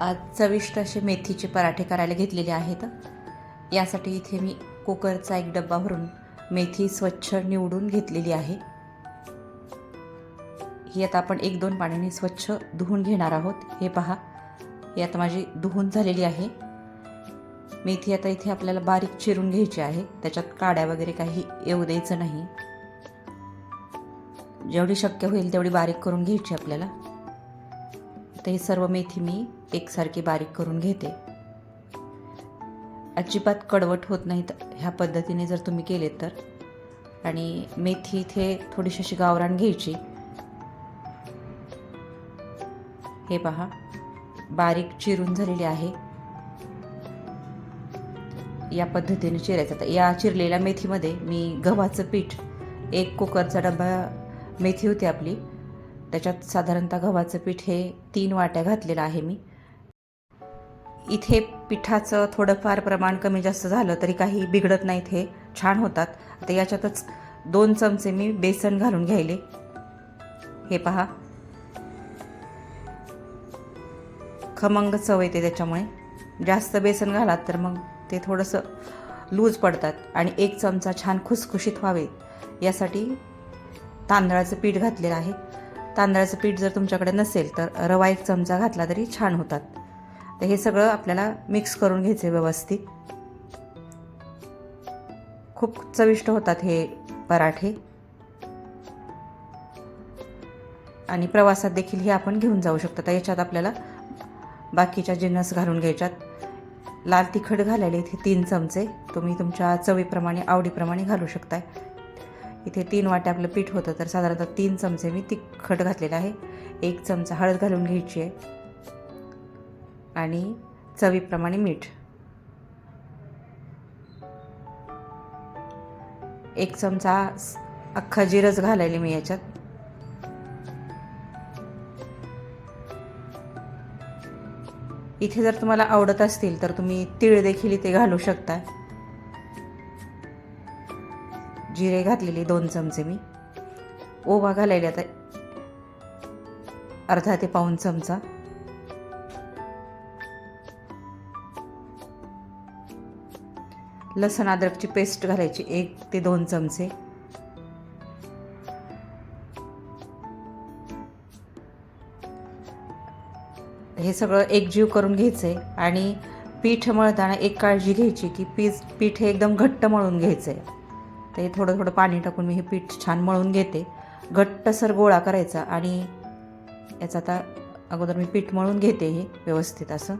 आज चविष्ट असे मेथीचे पराठे करायला घेतलेले आहेत. यासाठी इथे मी कुकरचा एक डब्बा भरून मेथी स्वच्छ निवडून घेतलेली आहे. ही आता आपण एक दोन पाण्याने स्वच्छ धुवून घेणार आहोत. हे पहा ही आता माझी धुवून झालेली आहे. मेथी आता इथे आपल्याला बारीक चिरून घ्यायची आहे. त्याच्यात काड्या वगैरे काही येऊ द्यायचं नाही. जेवढी शक्य होईल तेवढी बारीक करून घ्यायची आपल्याला. तर ही सर्व मेथी मी एकसारखी बारीक करून घेते. अजिबात कडवट होत नाहीत ह्या पद्धतीने जर तुम्ही केले तर. आणि मेथी इथे थोडीशी अशी गावरान घ्यायची. हे पहा बारीक चिरून झालेली आहे. या पद्धतीने चिरायचं. आता या चिरलेल्या मेथीमध्ये मी गव्हाचं पीठ एक कुकरचा डबा मेथी होती आपली त्याच्यात साधारणतः गव्हाचं पीठ हे तीन वाट्या घातलेलं आहे मी. इथे पिठाचं थोडंफार प्रमाण कमी जास्त झालं तरी काही बिघडत नाहीत हे छान होतात. आता याच्यातच दोन चमचे मी बेसन घालून घ्यायले. हे पहा. खमंग चव येते त्याच्यामुळे. जास्त बेसन घालात तर मग ते थोडंसं लूज पडतात आणि एक चमचा छान खुसखुशीत व्हावे. यासाठी तांदळाचं पीठ घातलेलं आहे. तांदळाचं पीठ जर तुमच्याकडे नसेल तर रवा एक चमचा घातला तरी छान होतात. तर हे सगळं आपल्याला मिक्स करून घ्यायचे व्यवस्थित. खूप चविष्ट होतात हे पराठे. आणि प्रवासात देखील हे आपण घेऊन जाऊ शकतो. तर याच्यात आपल्याला बाकीच्या जिन्नस घालून घ्यायच्यात लाल तिखट घालायला इथे तीन चमचे तुम्ही तुमच्या चवीप्रमाणे आवडीप्रमाणे घालू शकताय. इथे तीन वाटे आपलं पीठ होतं तर साधारणतः तीन चमचे मी तिखट घातलेलं आहे. एक चमचा हळद घालून घ्यायची आहे. आणि चवीप्रमाणे मीठ. एक चमचा अख्खा जिरच घालायला मी याच्यात. इथे जर तुम्हाला आवडत असतील तर तुम्ही तीळ देखील इथे घालू शकता. जिरे घातलेले दोन चमचे मी. ओवा घालायला आता अर्धा ते पाऊन चमचा. लसण अद्रकची पेस्ट घालायची एक ते दोन चमचे. हे सगळं एकजीव करून घ्यायचं आहे आणि पीठ मळताना एक काळजी घ्यायची की पीठ पीठ हे एकदम घट्ट मळून घ्यायचं आहे तर हे थोडं थोडं पाणी टाकून मी हे पीठ छान मळून घेते. घट्टसर गोळा करायचा आणि याचा आता अगोदर मी पीठ मळून घेते हे व्यवस्थित असं.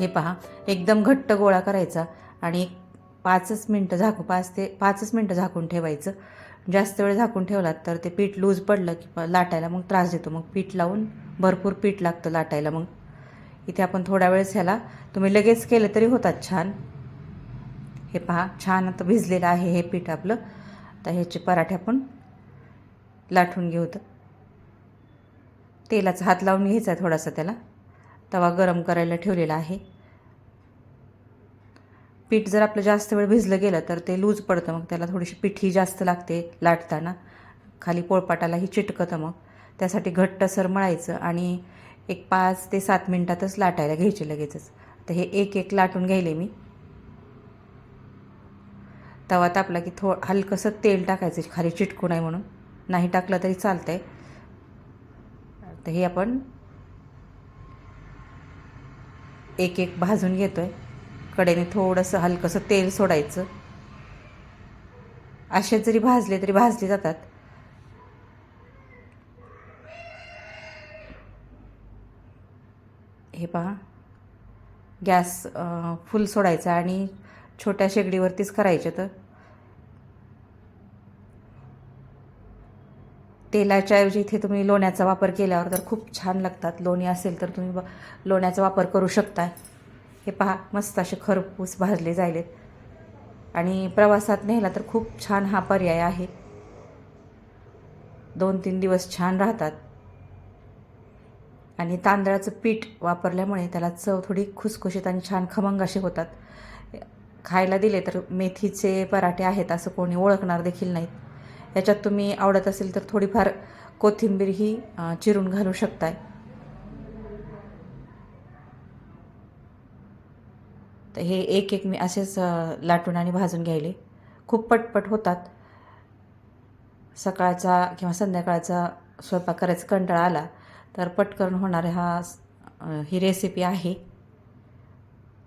हे पहा एकदम घट्ट गोळा करायचा आणि एक पाचच मिनटं झाकू पाच ते पाचच मिनटं झाकून ठेवायचं. जास्त वेळ झाकून ठेवलात तर ते पीठ लूज पडलं की लाटायला मग त्रास देतो. मग पीठ लावून भरपूर पीठ लागतं लाटायला मग. इथे आपण थोड्या वेळेस ह्याला तुम्ही लगेच केलं तरी होतात छान. हे पहा छान आता भिजलेलं आहे हे पीठ आपलं. आता ह्याचे पराठे आपण लाटून घेऊ तर. तेलाचा हात लावून घ्यायचा आहे थोडासा त्याला. तवा गरम करायला ठेवलेला आहे. पीठ जर आपलं जास्त वेळ भिजलं गेलं तर ते लूज पडतं मग त्याला थोडीशी पिठी जास्त लागते लाटताना. खाली पोळपाटालाही चिटकतं मग. त्यासाठी घट्टसर मळायचं आणि एक पाच ते सात मिनटातच लाटायला घ्यायचे लगेचच. तर हे एक एक लाटून घ्यायले मी. तवा तापला की थो हलकंसं तेल टाकायचं खाली चिटकू नाही म्हणून. नाही टाकलं तरी चालतं आहे तर हे आपण एक एक भाजून घेतो आहे कडेने थोडंसं हलकंसं तेल सोडायचं. असे जरी भाजले तरी भाजले जातात. हे पहा. गॅस फुल सोडायचा आणि छोट्या शेगडीवरतीच करायचे तर? तेलाच्या ऐवजी इथे तुम्ही लोण्याचा वापर केल्यावर तर खूप छान लागतात. लोणी असेल तर तुम्ही ब- लोण्याचा वापर करू शकता हे पहा मस्त असे खरपूस भाजले जायलेत. आणि प्रवासात नेला तर खूप छान हा पर्याय आहे. दोन तीन दिवस छान राहतात. आणि तांदळाचं पीठ वापरल्यामुळे त्याला चव थोडी खुसखुशीत आणि छान खमंग असे होतात. खायला दिले तर मेथीचे पराठे आहेत असं कोणी ओळखणार देखील नाहीत. याच्यात तुम्ही आवडत असेल तर थोडीफार कोथिंबीर ही चिरून घालू शकताय. तर हे एक एक मी असेच लाटून आणि भाजून घ्यायले. खूप पटपट होतात. सकाळचा किंवा संध्याकाळचा स्वयंपाक करायचा कंटाळा आला तर पटकन होणारे हा ही रेसिपी आहे.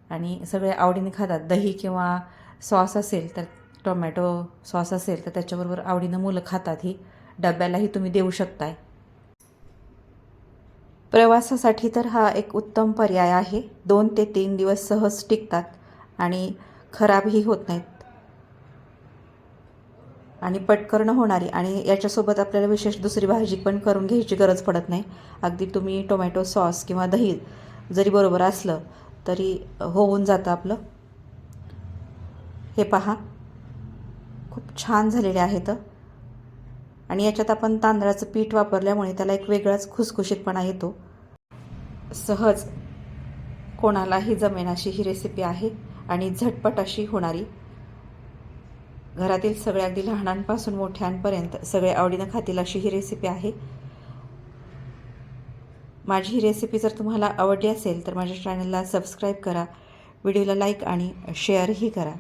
आणि सगळे आवडीने खातात. दही किंवा सॉस असेल तर टोमॅटो सॉस असेल तर त्याच्याबरोबर आवडीनं मुलं खातात. ही डब्यालाही तुम्ही देऊ शकताय. प्रवासासाठी तर हा एक उत्तम पर्याय आहे. दोन ते तीन दिवस सहज टिकतात आणि खराबही होत नाहीत. आणि पटकन होणारी आणि याच्यासोबत आपल्याला विशेष दुसरी भाजी पण करून घ्यायची गरज पडत नाही. अगदी तुम्ही टोमॅटो सॉस किंवा दही जरी बरोबर असलं तरी होऊन जातं आपलं. हे पहा. खूप छान झालेले आहेत आणि याच्यात आपण तांदळाचं पीठ वापरल्यामुळे त्याला एक वेगळाच खुसखुशीतपणा येतो. सहज कोणालाही जमेन अशी ही रेसिपी आहे आणि झटपट अशी होणारी. घरातील सगळ्या अगदी लहानांपासून मोठ्यांपर्यंत सगळे आवडीनं खातील अशी ही रेसिपी आहे. माझी ही रेसिपी जर तुम्हाला आवडली असेल तर माझ्या चॅनलला सबस्क्राईब करा. व्हिडिओला लाईक आणि शेअरही करा.